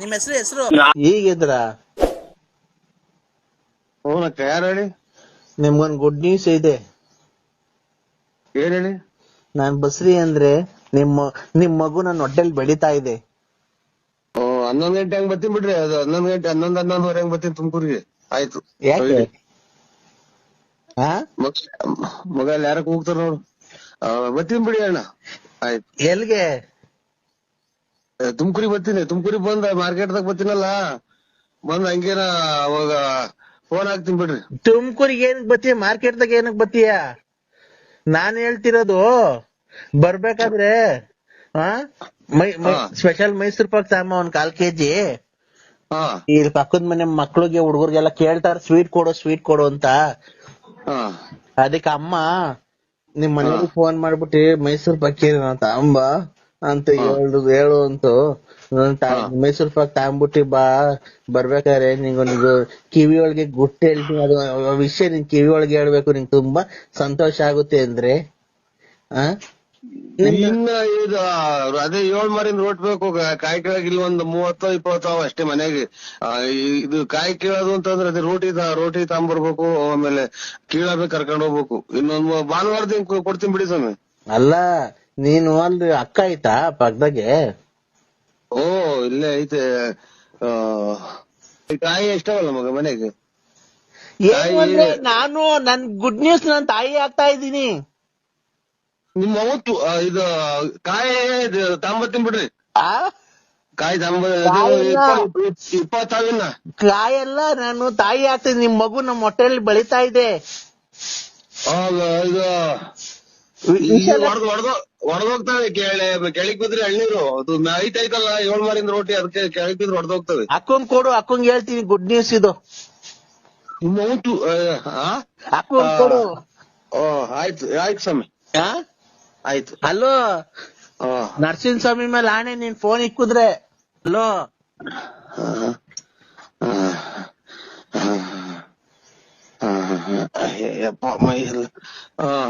ನಿಮ್ಮ ಹೆಸರು ಹೆಸರು? ಈಗಿದ್ರ ಹ್ಞೂನಕ್ಕ ಯಾರು ಹೇಳಿ? ನಿಮ್ಗೊಂದ್ ಗುಡ್ ನ್ಯೂಸ್ ಇದೆ. ಏನ್ ಹೇಳಿ? ನಾನ್ ಬಸ್ರಿ ಅಂದ್ರೆ ನಿಮ್ಮ ನಿಮ್ ಮಗು ನನ್ನ ಹೊಟ್ಟೆಲ್ ಬೆಳಿತಾ ಇದೆ. ಓ ಹನ್ನೊಂದ್ ಗಂಟೆ ಹಂಗ್ ಬರ್ತೀನಿ ಬಿಡ್ರಿ. ಅದು ಹನ್ನೊಂದ್ ಗಂಟೆ ಹನ್ನೊಂದ್ ಹನ್ನೊಂದುವರೆ ಹಂಗ್ ಬರ್ತೀನಿ ತುಮಕೂರಿಗೆ. ಆಯ್ತು. ಯಾಕೆ? ಹಾ ಮಗ್- ಮಗ ಅಲ್ಲಿ ಯಾರಕ್ ಹೋಗ್ತಾರ ನೋಡು. ಆ, ಬರ್ತೀನಿ ಬಿಡಿ ಅಣ್ಣ. ಆಯ್ತು. ಎಲ್ಗೆ? ತುಮಕೂರಿಗೆ ಬರ್ತೀನಿ. ತುಮಕೂರಿಗೆ ಬಂದ ಮಾರ್ಕೆಟ್ ದಾಗ ಬರ್ತೀನಲ್ಲ. ಬಂದ್ ಹಂಗೇನ ಅವಾಗ ಫೋನ್ ಹಾಕ್ತೀನಿ ಬಿಡ್ರಿ. ತುಮಕೂರಿಗೆ ಏನಕ್ ಬತ್ತೀಯ ಮಾರ್ಕೆಟ್ದಾಗ ಏನಕ್ ಬತ್ತೀಯ? ನಾನ್ ಹೇಳ್ತಿರೋದು ಬರ್ಬೇಕಾದ್ರೆ ಆ. ಸ್ಪೆಷಲ್ ಮೈಸೂರ್ ಪಾಕ್ ಸಾಮ ಒಂದ್ ಕಾಲ್ ಕೆಜಿ. ಹಾ. ಇಲ್ಲಿ ಪಕ್ಕದ ಮನೆ ಮಕ್ಳಿಗೆ ಹುಡುಗರಿಗೆಲ್ಲ ಕೇಳ್ತಾರ ಸ್ವೀಟ್ ಕೊಡು ಸ್ವೀಟ್ ಕೊಡು ಅಂತ. ಹಾ. ಅದಕ್ಕೆ ಅಮ್ಮ ನಿಮ್ ಮನೆಗೆ ಫೋನ್ ಮಾಡ್ಬಿಟ್ಟಿ ಮೈಸೂರ್ ಪಾಕ್ ತಗೊಂಬ ಅಂತ ಹೇಳು ಹೇಳು ಅಂತು. ಮೈಸೂರ್ ಪಾಕ್ ತಗೊಂಬಿಟ್ಟು ಬಾ ಬರ್ಬೇಕಾದ್ರೆ ನಿಂಗೊಂದು ಕಿವಿ ಒಳಗೆ ಗುಟ್ಟು ಹೇಳ್ತೀನಿ. ಅದು ವಿಷಯ ನಿನ್ ಕಿವಿ ಒಳಗೆ ಹೇಳ್ಬೇಕು ನಿಂಗೆ ತುಂಬಾ ಸಂತೋಷ ಆಗುತ್ತೆ ಅಂದ್ರೆ. ಆ? ಇನ್ನ ಇದು ಅದೇ ಏಳ್ ಮರಿನ್ ರೋಟ್ ಬೇಕು ಕಾಯಿ ಕೇಳಕ್ ಇಲ್ಲಿ ಒಂದ್ ಮೂವತ್ತೋ ಇಪ್ಪತ್ತೋ ಅಷ್ಟೇ ಮನೆಗೆ. ಇದು ಕಾಯಿ ಕೀಳೋದು ಅಂತಂದ್ರೆ ಅದೇ ರೋಟಿ ರೋಟಿ ತಗೊಂಬರ್ಬೇಕು ಆಮೇಲೆ ಕೀಳಬೇಕು ಕರ್ಕೊಂಡ್ ಹೋಗ್ಬೇಕು. ಇನ್ನೊಂದ್ ಭಾನುವಾರ ಕೊಡ್ತೀನಿ ಬಿಡಿ ಸ್ವಾಮಿ. ಅಲ್ಲ ನೀನು ಅಲ್ಲಿ ಅಕ್ಕ ಐತಾ ಪಕ್ಕದಾಗೆ? ಓ ಇಲ್ಲೇ ಐತೆ. ಆ, ತಾಯಿ ಕಾಯಿ ಎಷ್ಟಾವಲ್ಲ ಮಗ ಮನೆಗೆ? ಏನು ಅಂದ್ರೆ ನಾನು ನನ್ ಗುಡ್ ನ್ಯೂಸ್ ನನ್ ತಾಯಿ ಆಗ್ತಾ ಇದ್ದೀನಿ. ನಿಮ್ಮ ಅವತ್ತು ಆ, ಇದು ಕಾಯಿ ಇದು ತಗೊಂಬರ್ತೀನಿ ಬಿಡ್ರಿ. ಆ? ಕಾಯಿ ತಾಂಬ ಸಾವಿನ ಕಾಯೆಲ್ಲ ನಾನು ತಾಯಿ ಆಗ್ತೀನಿ ನಿಮ್ ಮಗು ನಮ್ಮ ಹೊಟ್ಟೆಯಲ್ಲಿ ಬೆಳಿತಾ ಇದೆ. ಇದು ಹೊಡೆದು ಹೊಡೆದು. ಹೊಡೆದೋಗ್ತವೆ ಕೆಳೆ ಕೆಳಗ್ ಬಿದ್ರೆ ಎಳ್ನೀರು. ಅದು ಐತ್ ಐತಲ್ಲ ಏಳ್ ಮಾರಿಂದ ರೋಟಿ ಅದಕ್ಕೆ ಕೆಳಗ್ ಬಿದ್ರೆ ಹೊಡೆದೋಗ್ತದೆ ಅಕ್ಕಂಗ್ ಕೊಡು ಅಕ್ಕಂಗ್ ಹೇಳ್ತೀನಿ ಗುಡ್ ನ್ಯೂಸ್ ಇದು. ಮೌಟು ಅಕ್ಕಂಗ್ ಕೊಡು. ಓ ಆಯ್ತು ಆಯ್ತು ಸ್ವಾಮಿ? ಆಯ್ತು. ಹಲೋ ನರಸಿಂಹ ಸ್ವಾಮಿ ಮೇಲೆ ಆಣೆ ನೀನ್ ಫೋನ್ ಇಕ್ಕುದ್ರೆ. ಹಲೋ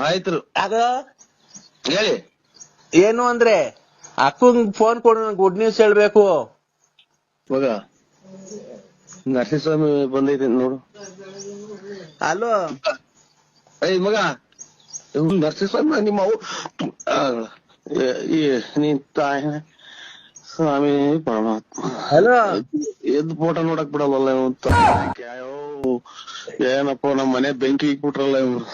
ಆಯ್ತು ಅದ ಹೇಳಿ. ಏನು ಅಂದ್ರೆ ಅಕ್ಕಂಗ್ ಫೋನ್ ಕೊಡು ಗುಡ್ ನ್ಯೂಸ್ ಹೇಳ್ಬೇಕು. ಮಗ ನರಸಿಂಹಸ್ವಾಮಿ ಬಂದೈತೆ ನೋಡು. ಹಲೋ ಏ ಮಗ ಇವ್ನು ನರಸಿಂಹಸ್ವಾಮಿ ನಿಮ್ಮ ಅವು ನೀನ್ ತಾಯಿ ಸ್ವಾಮಿ ಪರಮಾತ್ಮ. ಹಲೋ ಎದ್ದು ಫೋಟೋ ನೋಡಕ್ ಬಿಡಲ್ಲ ಅಯ್ಯೋ ಏನಪ್ಪ ನಮ್ಮ ಮನೆ ಬೆಂಕಿ ಇಕ್ಬಿಟ್ರಲ್ಲ ಇವ್ರು.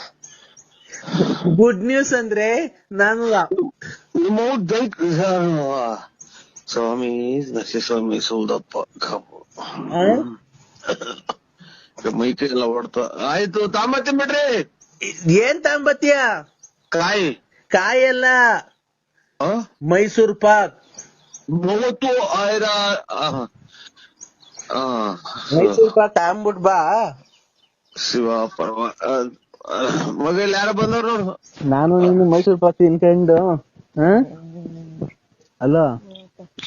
ಗುಡ್ ನ್ಯೂಸ್ ಅಂದ್ರೆ ನಾನು ಸ್ವಾಮಿ ಸ್ವಾಮಿ ನರಸಿಂಹಸ್ವಾಮಿ ಸೌದಪ್ಪ ಕಬ್ಬು ಮೈ ಕೈ ಎಲ್ಲ ಹೊಡ್ತ ಆಯ್ತು ತಾಂಬತ್ತೀನಿ ಬಿಡ್ರಿ. ಏನ್ ತಾಂಬತ್ಯ ಕಾಯಿ. ಕಾಯಿ ಆ? ಮೈಸೂರ್ ಪಾಕ್. ಮೂವತ್ತು ಆಯ್ರ. ಮೈಸೂರ್ ಪಾಕ್ ತಾಂಬಿಟ್ ಬಾ. ಶಿವ ಪರಮ ಮಗಳು ಯಾರ ಬಂದವ್ರು ನೋಡು. ನಾನು ನೀನು ಮೈಸೂರ್ ಪಾಕ್ ಹಾ? ಹಲೋ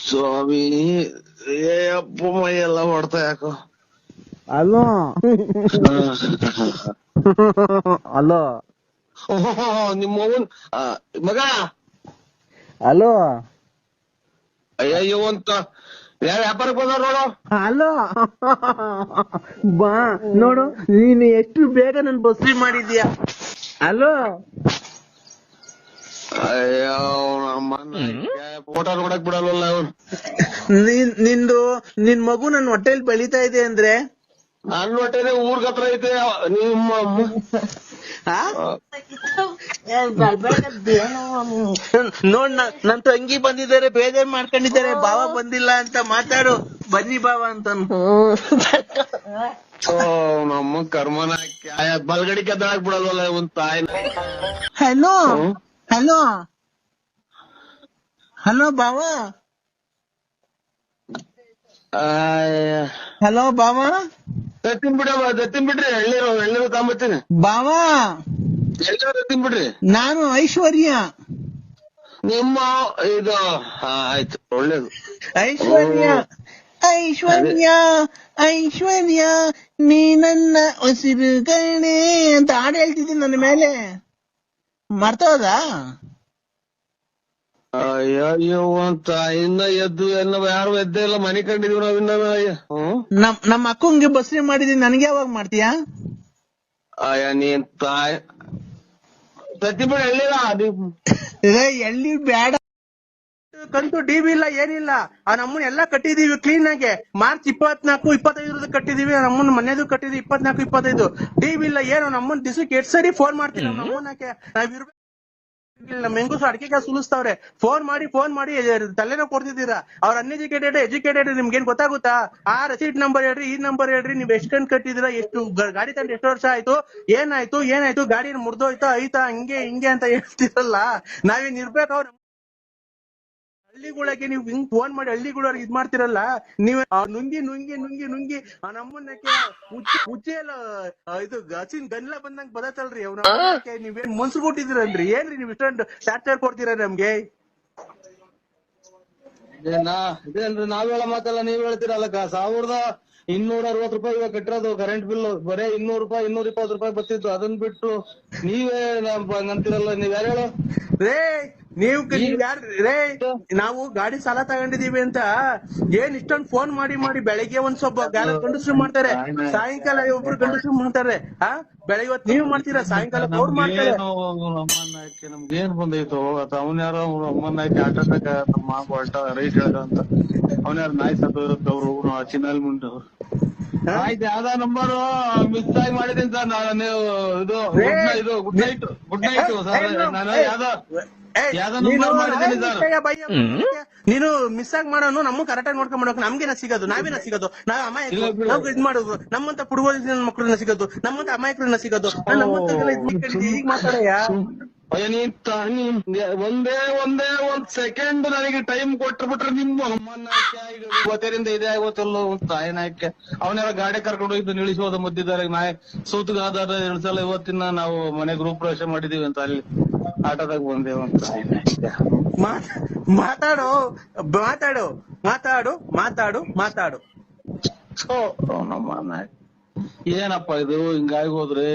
ಸ್ವಾಮಿ ಅಪ್ಪ ಮೈ ಎಲ್ಲ ಹೊಡ್ತಾ ಯಾಕೋ? ಹಲೋ ಹಲೋ ನಿಮ್ಮ ಅವ್ವನ್ ಆ, ಮಗ! ಹಲೋ ಅಯ್ಯಯ್ಯೋ ಅಂತ. ವ್ಯಾಪಾರಕ್ಕೆ ಬಂದವ್ರು ನೋಡು. ಹಲೋ ಬಾ ನೋಡು ನೀನು ಎಷ್ಟು ಬೇಗ ನನ್ ಬಸ್ರಿ ಮಾಡಿದ್ಯಾ? ಹಲೋ ಅಯ್ಯೋ ಫೋಟೋ ನೋಡಕ್ ಬಿಡಲ್ವಲ್ಲ ಅವನು? ನಿನ್ ನಿಂದು ನಿನ್ ಮಗು ನನ್ ಹೊಟ್ಟೆಲ್ ಬೆಳಿತಾ ಇದೆ ಅಂದ್ರೆ? ನನ್ನ ಹೊಟ್ಟೆನೆ ಊರ್ಗತ್ರ ಹತ್ರ ಐತೆ ನಿಮ್ಮ? ನೋಡ್ ನನ್ ತಂಗಿ ಬಂದಿದ್ದಾರೆ ಬೇಜಾರ್ ಮಾಡ್ಕೊಂಡಿದ್ದಾರೆ ಬಾವ ಬಂದಿಲ್ಲ ಅಂತ ಮಾತಾಡು. ಬನ್ನಿ ಬಾವ ಅಂತ ಓ ನಮ್ಮ ಕರ್ಮನ ಕದಾಗ್ ಬಿಡಲ್ವಲ್ಲ ಒಂದ್ ತಾಯಿ. ಹಲೋ? ಹಲೋ? ಹಲೋ ಬಾವ ಹಲೋ ಬಾವ ದತ್ತಿನ್ ಬಿಡವ ದತ್ತಿನ್ ಬಿಡ್ರಿ ಎಳ್ಳೀರು ಎಳ್ನೀರು ತಾಂಬತ್ತೀನಿ ಬಾವಾ! ಎಲ್ಲರೂ ತಿನ್ ಬಿಡ್ರಿ ನಾನು ಐಶ್ವರ್ಯ. ನಿಮ್ಮ ಇದು ಹಾ, ಆಯ್ತು ಒಳ್ಳೇದು. ಐಶ್ವರ್ಯ ಐಶ್ವರ್ಯ ಐಶ್ವರ್ಯ ನೀ ನನ್ನ ಉಸಿರುಗಳೇ ಕಣೆ ಅಂತ ಹಾಡು ಹೇಳ್ತಿದ್ದೀನಿ ನನ್ನ ಮೇಲೆ. ಮರ್ತೋದಾ? ಅಯ್ಯೋ ಅಂತ. ಇನ್ನ ಎದ್ದು ಎಲ್ಲ ಯಾರು ಎದ್ದೇ ಇಲ್ಲ ಮನೆ ಕಂಡಿದೀವಿ ನಾವ್ ಇನ್ನ ನಮ್ ನಮ್ಮ ಅಕ್ಕಂಗೆ ಬಸ್ರಿ ಮಾಡಿದೀನಿ. ನನಗೆ ಯಾವಾಗ ಮಾಡ್ತೀಯಾ? ಅಯ್ಯ ನೀನ್ ತಾಯಿ. ಪ್ರತಿಭಾ ಬಿಡ ಎಳ್ಳೀರ ಏ, ಎಲ್ಲಿ ಬೇಡ. ಕಂತು ಡಿ ಬಿ ಇಲ್ಲ ಏನಿಲ್ಲ. ಆ ನಮ್ಮನ್ನ ಎಲ್ಲಾ ಕಟ್ಟಿದೀವಿ ಕ್ಲೀನ್ ಆಗಿ. ಮಾರ್ಚ್ ಇಪ್ಪತ್ನಾಲ್ಕು ಇಪ್ಪತ್ತೈದು ಕಟ್ಟಿದೀವಿ. ನಮ್ಮನ್ನ ಮನೆದು ಕಟ್ಟಿದ್ವಿ ಇಪ್ಪತ್ನಾಲ್ಕು ಇಪ್ಪತ್ತೈದು. ಡಿ ಇಲ್ಲ ಏನು? ನಮ್ಮನ್ ದಿವಸಕ್ಕೆ ಎಷ್ಟು ಸರಿ ಫೋನ್ ಮಾಡ್ತೀವಿ ನಾವ್ ನಮ್ಮನ್ನಕ್ಕೆ ನಾವ್ ಇರ್ಬೇಕು. ನಮ್ಮ ಹೆಂಗಸು ಅಡಿಕೆ ಸುಲಿಸ್ತಾವ್ರೆ. ಫೋನ್ ಮಾಡಿ ಫೋನ್ ಮಾಡಿ ತಲೆನೋ ಕೊಡ್ತಿದ್ದೀರಾ? ಅವ್ರ ಅನ್ಎಜುಕೇಟೆಡ್ ಎಜುಕೇಟೆಡ್ ನಿಮ್ಗೇನ್ ಗೊತ್ತಾಗುತ್ತಾ? ಆ ರಸೀಟ್ ನಂಬರ್ ಹೇಳ್ರಿ, ಈ ನಂಬರ್ ಹೇಳ್ರಿ, ನೀವ್ ಎಷ್ಟು ಕಂಡ್ ಕಟ್ಟಿದ್ರಾ ಎಷ್ಟು ಗಾಡಿ ತಂದು ಎಷ್ಟು ವರ್ಷ ಆಯ್ತು, ಏನಾಯ್ತು ಏನಾಯ್ತು, ಗಾಡಿ ಮುರಿದೋಯ್ತಾ, ಐತಾ, ಹಂಗೆ, ಹಿಂಗೆ ಅಂತ ಹೇಳ್ತಿರಲ್ಲ. ನಾವೇನ್ ಇರ್ಬೇಕು ಅವ್ರ ಹಳ್ಳಿಗಳಿಗೆ ನೀವು ಹಿಂಗ್ ಫೋನ್ ಮಾಡಿ ಹಳ್ಳಿಗಳವ್ರಿಗೆ ಇದ್ ಮಾಡ್ತಿರಲ್ಲ ನೀವ್ ನುಂಗಿ ನುಂಗಿ ನುಂಗಿ ನುಂಗಿ ಆ ನಮ್ಮನ್ನ ಉಚ್ಚಿ ಇಲ್ಲ ಎಲ್ಲ ಇದು ಹಸಿನ್ ಗನ್ಲ ಬಂದಂಗ್ ಬದತ್ತಲ್ರಿ ಅವ್ನ ನೀವೇನ್ ಮನ್ಸು ಕೊಟ್ಟಿದ್ದೀರನ್ರಿ ಏನ್ರಿ ನೀವ್ ಇಷ್ಟೊಂದು ಟಾರ್ಚರ್ ಕೊಡ್ತೀರ ನಮ್ಗೆ? ಇದೇನಾ? ಇದೇನ್ರಿ ನಾವ್ ಹೇಳ ಮಾತಲ್ಲ ನೀವ್ ಹೇಳ್ತೀರಲ್ಲ ಸಾವಿರದ ಇನ್ನೂರ ಅರವತ್ ರೂಪಾಯಿ ಇವಾಗ ಕಟ್ಟಿರೋದು ಕರೆಂಟ್ ಬಿಲ್ ಬರೇ ಇನ್ನೂರು ರೂಪಾಯಿ ಇನ್ನೂರ ಇಪ್ಪತ್ತು ರೂಪಾಯಿ ಬರ್ತಿತ್ತು. ಅದನ್ ಬಿಟ್ಟು ನೀವೇ ನಂತಿರಲ್ಲ ನೀವ್ ಯಾರು ಹೇಳು? ರೇ ನೀವು ಯಾರು ರೇ ನಾವು ಗಾಡಿ ಸಾಲ ತಗೊಂಡಿದೀವಿ ಅಂತ ಏನ್ ಇಷ್ಟೊಂದ್ ಫೋನ್ ಮಾಡಿ ಮಾಡಿ ಬೆಳಿಗ್ಗೆ ಒಂದ್ ಸ್ವಲ್ಪ ಗಾಲ ಗಂಡಸ್ರು ಮಾಡ್ತಾರೆ. ಸಾಯಂಕಾಲ ಒಬ್ರು ಗಂಡಸ್ರು ಮಾಡ್ತಾರೆ. ಆ? ಬೆಳಗ್ಗೆ ಇವತ್ ನೀವು ಮಾಡ್ತೀರಾ? ಸಾಯಂಕಾಲ ಅವ್ರು ಮಾಡ್ತಾರೆ. ಏನ್ ಬಂದೈತು? ಅವನ್ ಯಾರೋ ಅಮ್ಮನ ಹಾಕಿ ಆಟ ನಮ್ಮ ಹೊರಟ ರೈಟ್ ಹೇಳ್ದ ಅಂತ. ಅವನ ಯಾರು ನಾಯಿ ಸತ್ತು ಇರುತ್ತೆ ಅವ್ರು ಚಿನ್ನಲ್ಲಿ ಮುಂದೆ ಆಯ್ತು ಯಾವ್ದೋ ನಂಬರ್ ಮಿಸ್ ಆಗಿ ಮಾಡಿದೀನಿ ಸರ್ ನಾನು ಇದು night- ಇದು good night good night sir ನಾನು ಯಾವ್ದೋ ನೀನು ಮಿಸ್ ಆಗಿ ಮಾಡೋನು ನಮ್ಮೂ ಕರೆಕ್ಟ್ ಆಗಿ ನೋಡ್ಕೊಂಡ್ ಮಾಡೋಕೆ ನಮ್ಗೇನ ಸಿಗೋದು ನಾವೇನ ಸಿಗೋದು? ನಾವ್ ಅಮಾಯಕ ನಾವ್. ಇದ್ ಮಾಡೋದು. ನಮ್ಮಂತ ಪುಡುಗೋದಿನ ಮಕ್ಕಳನ್ನ ಸಿಗೋದು ನಮ್ಮಂತ ಅಮಾಯಕರನ್ನ ಸಿಗೋದು. ನಮ್ಮಂತ ಈಗ ಮಾತಾಡಯ್ಯ? ಒಂದೇ ಒಂದೇ ಒಂದ್ ಸೆಕೆಂಡ್ ನನಗೆ ಟೈಮ್ ಕೊಟ್ಬಿಟ್ರೆ ನಿಮ್ಮ ಇವತ್ತರಿಂದ ಇದೇ ಆಗೋತಲ್ಲ ತಾಯಿನಾಯ್ಕೆ ಅವನೆಲ್ಲ ಗಾಡಿ ಕರ್ಕೊಂಡು ಹೋಗಿದ್ದು ನಿಲ್ಲಿಸೋದು ಮಧ್ಯದಾರ ಸೂತ್ಗ ಆಧಾರ ಇಳಿಸಲ್ಲ ಇವತ್ತಿನ ನಾವು ಮನೆ ಗ್ರೂಪ್ ಪ್ರವೇಶ ಮಾಡಿದೀವಿ ಅಂತ ಅಲ್ಲಿ ಆಟೋದಾಗ ಬಂದೇವು ಅಂತ ಮಾತ್- ಮಾತಾಡು ಮಾತಾಡು ಮಾತಾಡು ಮಾತಾಡು ಮಾತಾಡು. ಏನಪ್ಪ ಇದು? ಹಿಂಗಾಗಿ ಹೋದ್ರೆ?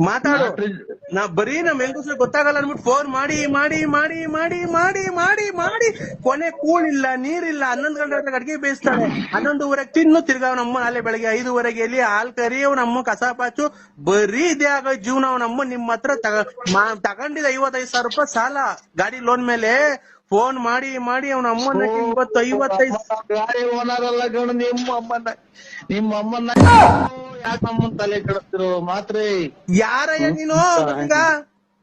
ಮಾತಾಡು. ನಾ ಬರೀ ನಮ್ ಹೆಂಗಸ್ರು ಗೊತ್ತಾಗಲ್ಲ ಅನ್ಬಿಟ್ಟು ಫೋನ್ ಮಾಡಿ ಮಾಡಿ ಮಾಡಿ ಮಾಡಿ ಮಾಡಿ ಮಾಡಿ ಮಾಡಿ. ಕೊನೆ ಕೂಳಿಲ್ಲ ನೀರಿಲ್ಲ ಹನ್ನೊಂದು ಗಂಟೆ ಅಡಿಗೆ ಬೇಯಿಸ್ತಾಳೆ. ಹನ್ನೊಂದುವರೆಗೆ ತಿನ್ನು ತಿರ್ಗಾವ್ ನಮ್ಮ ಅಲ್ಲೇ ಬೆಳಗ್ಗೆ ಐದುವರೆಗೆ ಎಲ್ಲಿ ಹಾಲ್ ಕರಿ ನಮ್ಮ ಕಸ ಪಾಚು. ಬರೀ ಇದೇ ಆಗೋ ಜೀವನ ನಮ್ಮ ನಿಮ್ಮ ಹತ್ರ ತಗ ಮಾ- ತಗೊಂಡಿದ್ದ ಐವತ್ತೈದು ಸಾವಿರ ರೂಪಾಯಿ ಸಾಲ. ಗಾಡಿ ಲೋನ್ ಮೇಲೆ ಫೋನ್ ಮಾಡಿ ಮಾಡಿ ಅವನ ಅಮ್ಮನ ಇವತ್ತು ಐವತ್ತೈದು ಗಾಡಿ ಓನರ್ ಅಲ್ಲ ಕಣ ನಿಮ್ಮ ಅಮ್ಮನ ನಿಮ್ಮ ಅಮ್ಮನ ಯಾಕೆ ಅಮ್ಮನ್ ತಲೆ ಕೆಡಿಸ್ತಿರೋ ಮಾತ್ರ? ಯಾರಯ್ಯ ನೀನು? ಈಗ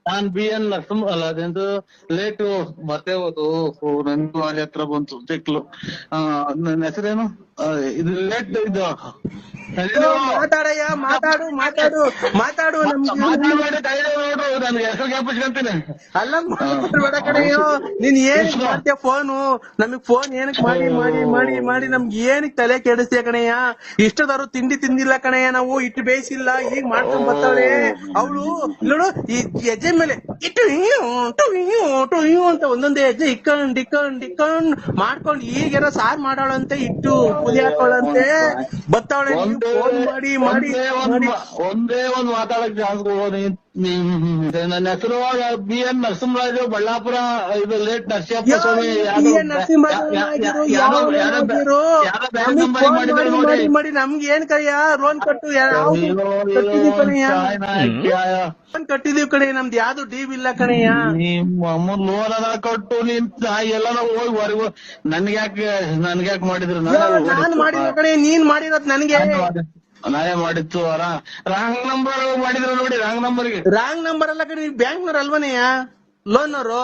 ನಾನ್ ಬಿ ಎನ್ ನರಸಿಂಹ ಅಲ್ಲ ಅದೆಂದು ಲೇಟ್ ಮತ್ತೆ ಹೋದು ನಂದು ಅಲ್ಲಿ ಹತ್ರ ಬಂತು ಚಿಕ್ಲು ನನ್ನ ಹೆಸರೇನು? ಇದು ಲೇಟ್ ಇದು. ಮಾತಾಡಯ್ಯ ಮಾತಾಡು ಮಾತಾಡು ಮಾತಾಡು ಅಲ್ಲ ನೀನ್ ಏನ್ ಮಾಡ್ತೀಯ ಫೋನು? ನಮಗ್ ಫೋನ್ ಏನಕ್ ಮಾಡಿ ಮಾಡಿ ಮಾಡಿ ಮಾಡಿ ನಮ್ಗೆ ಏನಕ್ ತಲೆ ಕೆಡಿಸ್ತೀಯ ಕಣಯ್ಯ? ಇಷ್ಟದಾರು ತಿಂಡಿ ತಿಂದಿಲ್ಲ ಕಣಯ್ಯ ನಾವು ಇಟ್ಟು ಬೇಯಿಸಿಲ್ಲ ಈಗ ಮಾಡ್ಕೊಂಡ್ ಬರ್ತಾಳೆ ಅವಳು ನೋಡು ಈ ಹೆಜ್ಜೆ ಮೇಲೆ ಇಟ್ಟು ಹಿಂಗು ಟು ಹಿಂಗು ಟು ಹಿಂಗು ಅಂತ ಒಂದೊಂದೇ ಹೆಜ್ಜೆ ಇಕ್ಕಂಡ್ ಇಕ್ಕಂಡ್ ಇಕ್ಕಂಡ್ ಮಾಡ್ಕೊಂಡ್ ಈಗೇನೋ ಸಾರ್ ಮಾಡಾಳಂತೆ ಇಟ್ಟು ಪುಲಿ ಹಾಕೊಳ್ಳಂತೆ ಬತ್ತಾವಳೆ ಫೋನ್ ಮಾಡಿ ಮಾಡಿ ಒಂದೇ ಒಂದ್ ಮಾತಾಡಕ್ ಚಾನ್ಸ್ ನನ್ನ ಹೆಸರು ಬಿ ಎನ್ ನರಸಿಂಹರಾಜು ಬಳ್ಳಾಪುರ ಇದು ಲೇಟ್ ನರಸಿಂಹಪ್ಪ ಸ್ವಾಮಿ ಮಾಡಿ ನೋಡಿ. ಮಾಡಿ ನಮ್ಗೆ ಏನ್ ಕಯ್ಯ ರೋನ್ ಕಟ್ಟು ಯಾವ್ದು ಕಟ್ಟಿದೀವಿ ಕಣಯ್ಯ ನಮ್ದು ಯಾವ್ದು ಡೀವ್ ಇಲ್ಲ ಕಣಯ್ಯ ನಿಮ್ಮ ಲೋನ್ ಅದ ಕೊಟ್ಟು ನೀನ್ ಎಲ್ಲ ಹೋಗಿ ಹೊರಗು. ಯಾಕ ನನ್ಗ್ಯಾಕ್ ಮಾಡಿದ್ರು ನಾನು. ಮಾಡಿಲ್ಲ ಕಣಯ್ಯ ನೀನ್ ಮಾಡಿರೋದ್ ನನಗೆ. ನಾನೇ ಮಾಡಿತ್ತು ರಾಂಗ್ ನಂಬರ್ ಮಾಡಿದ್ರು ನೋಡಿ ರಾಂಗ್ ನಂಬರ್ಗೆ ರಾಂಗ್ ನಂಬರ್ ಅಲ್ಲ ಕಡೆ ಬ್ಯಾಂಕ್ ನೋರ್ ಅಲ್ವನಯ್ಯ ಲೋನ್ ಅವರು?